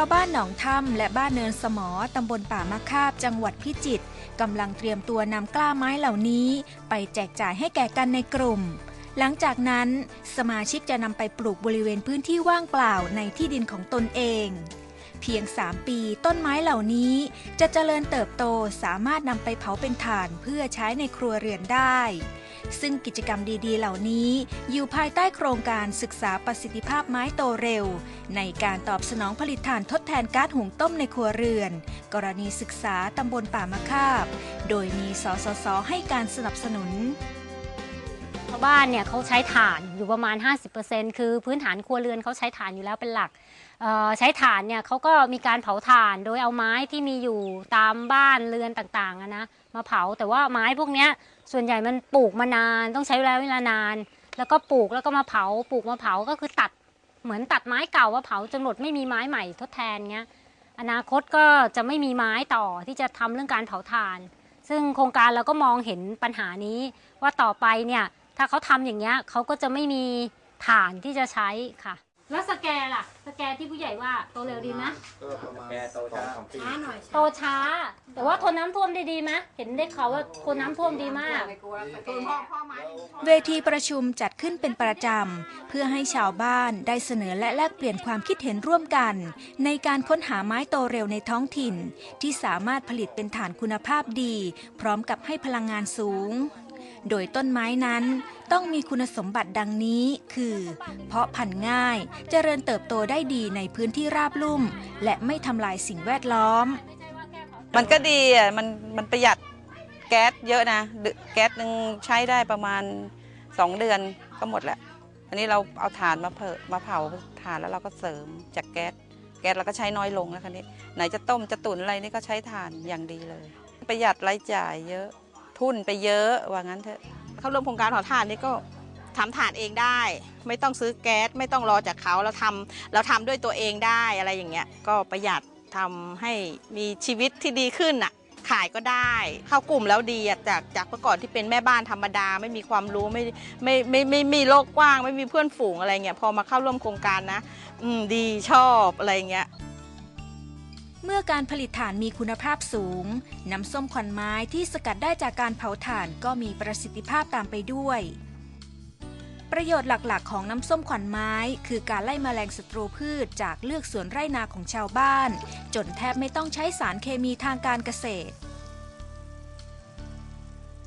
าวบ้านหนองถ้ำและบ้านเนินสมอตำบลป่ามะคาบ จังหวัดพิจิตรกำลังเตรียมตัวนำกล้าไม้เหล่านี้ ไปแจกจ่ายให้แก่กันในกลุ่ม หลังจากนั้น สมาชิกจะนำไปปลูกบริเวณพื้นที่ว่างเปล่าในที่ดินของตนเอง เพียง 3 ปีต้นไม้เหล่านี้จะเจริญเติบโตสามารถนำไปเผาเป็นถ่านเพื่อใช้ในครัวเรือนได้ ซึ่งกิจกรรมดีๆ เหล่านี้ อยู่ภายใต้โครงการศึกษาประสิทธิภาพไม้โตเร็ว ในการตอบสนองผลิตถ่านทดแทนก๊าซหุงต้มในครัวเรือน กรณีศึกษาตำบลป่ามะคาบ โดยมีสสสให้การสนับสนุน ชาวบ้านเนี่ยเขาใช้ถ่านอยู่ประมาณ 50%คือพื้นฐานครัวเรือนเขาใช้ถ่านอยู่แล้วเป็นหลักใช้ถ่านเนี่ยเขาก็มีการเผาถ่านโดยเอาไม้ที่มีอยู่ตามบ้านเรือนต่างๆนะมาเผาแต่ว่าไม้พวกนี้ส่วนใหญ่มันปลูกมานานต้องใช้เวลาเวลานาน แล้วก็ปลูกแล้วก็มาเผาปลูกมาเผาก็คือตัดเหมือนตัดไม้เก่ามาเผาจนหมดไม่มีไม้ใหม่ทดแทนเงี้ยอนาคตก็จะไม่มีไม้ต่อที่จะทำเรื่องการเผาถ่าน ซึ่งโครงการเราก็มองเห็นปัญหานี้ว่าต่อไปเนี่ย ถ้าเขาทำอย่างเงี้ยเขาก็จะไม่มีฐานที่จะใช้ค่ะ แล้วสแกนล่ะ สแกนที่ผู้ใหญ่ว่าโตเร็วดีไหมก็ประมาณสองสามปีช้าหน่อยโตช้า แต่ว่าทนน้ำท่วมได้ดีไหมเห็นได้เขาวว่าทนน้ำท่วมดีมาก เวทีประชุมจัดขึ้นเป็นประจำ เพื่อให้ชาวบ้านได้เสนอและแลกเปลี่ยนความคิดเห็นร่วมกัน ในการค้นหาไม้โตเร็วในท้องถิ่น ที่สามารถผลิตเป็นฐานคุณภาพดี พร้อมกับให้พลังงานสูง โดยต้นไม้นั้นต้องมีคุณสมบัติดังนี้ คือ เพาะพันธุ์ง่ายเจริญเติบโตได้ดีในพื้นที่ราบลุ่ม และไม่ทำลายสิ่งแวดล้อม มันก็ดีอะมันมันประหยัดแก๊สเยอะนะ แก๊สหนึ่งใช้ได้ประมาณ 2 เดือนก็หมดแหละอันนี้เราเอาถ่านมาเผามาเผาถ่านแล้วเราก็เสริมจากแก๊สแก๊สเราก็ใช้น้อยลงแล้วคันนี้ ไหนจะต้มจะตุ๋นอะไรนี่ก็ใช้ถ่านอย่างดีเลย ประหยัดรายจ่ายเยอะ ทุนไปเยอะว่างั้นเถอะเข้าร่วมโครงการเผาถ่านนี่ก็ทำถ่านเองได้ ไม่ต้องซื้อแก๊สไม่ต้องรอจากเขาเราทำเราทำด้วยตัวเองได้อะไรอย่างเงี้ยก็ประหยัดทำให้มีชีวิตที่ดีขึ้นอะขายก็ได้ เข้ากลุ่มแล้วดีจากจากเมื่อก่อนที่เป็นแม่บ้านธรรมดา ไม่มีความรู้ไม่ไม่ไม่ไม่ไม่มีโลกกว้าง ไม่มีเพื่อนฝูงอะไรเงี้ยพอมาเข้าร่วมโครงการนะ อืมดีชอบอะไรเงี้ย เมื่อการผลิตถ่านมีคุณภาพสูง น้ำส้มควันไม้ที่สกัดได้จากการเผาถ่านก็มีประสิทธิภาพตามไปด้วย ประโยชน์หลักๆ ของน้ำส้มขวัญไม้ คือการไล่แมลงศัตรูพืชจากเลือกสวนไร่นาของชาวบ้าน จนแทบไม่ต้องใช้สารเคมีทางการเกษตร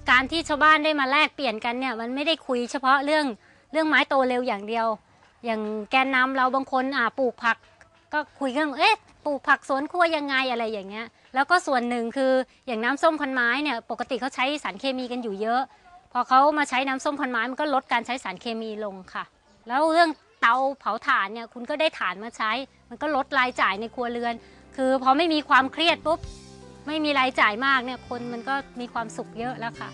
การที่ชาวบ้านได้มาแลกเปลี่ยนกันเนี่ยมันไม่ได้คุยเฉพาะเรื่องเรื่องไม้โตเร็วอย่างเดียว อย่างแกนนำเราบางคนอ่าปลูกผัก ก็คุยเรื่องเอ๊ะปลูกผักสวนครัวยังไงอะไรอย่างเงี้ย แล้วก็ส่วนหนึ่งคืออย่างน้ำส้มคันไม้เนี่ยปกติเขาใช้สารเคมีกันอยู่เยอะ พอเขามาใช้น้ำส้มคันไม้มันก็ลดการใช้สารเคมีลงค่ะ แล้วเรื่องเตาเผาถ่านเนี่ยคุณก็ได้ถ่านมาใช้ มันก็ลดรายจ่ายในครัวเรือน คือพอไม่มีความเครียดปุ๊บไม่มีรายจ่ายมากเนี่ยคนมันก็มีความสุขเยอะแล้วค่ะ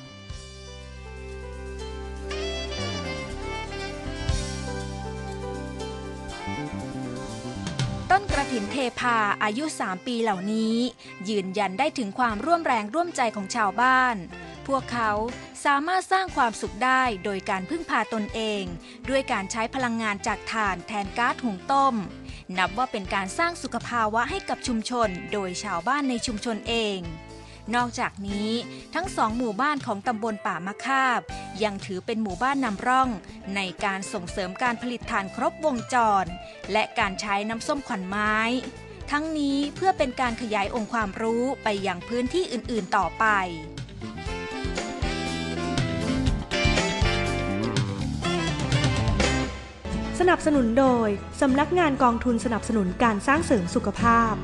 ต้นกระถินเทพาอายุ 3 ปีเหล่านี้ ยืนยันได้ถึงความร่วมแรงร่วมใจของชาวบ้าน พวกเขาสามารถสร้างความสุขได้โดยการพึ่งพาตนเอง ด้วยการใช้พลังงานจากถ่านแทนก๊าซหุงต้ม นับว่าเป็นการสร้างสุขภาวะให้กับชุมชน โดยชาวบ้านในชุมชนเอง นอกจากนี้ทั้งสองหมู่บ้านของตำบลป่ามะคาบ ยังถือเป็นหมู่บ้านนำร่อง ในการส่งเสริมการผลิตถ่านครบวงจร และการใช้น้ำส้มขวัญไม้ ทั้งนี้เพื่อเป็นการขยายองค์ความรู้ไปยังพื้นที่อื่นๆต่อไปสนับสนุนโดย สำนักงานกองทุนสนับสนุนการสร้างเสริมสุขภาพ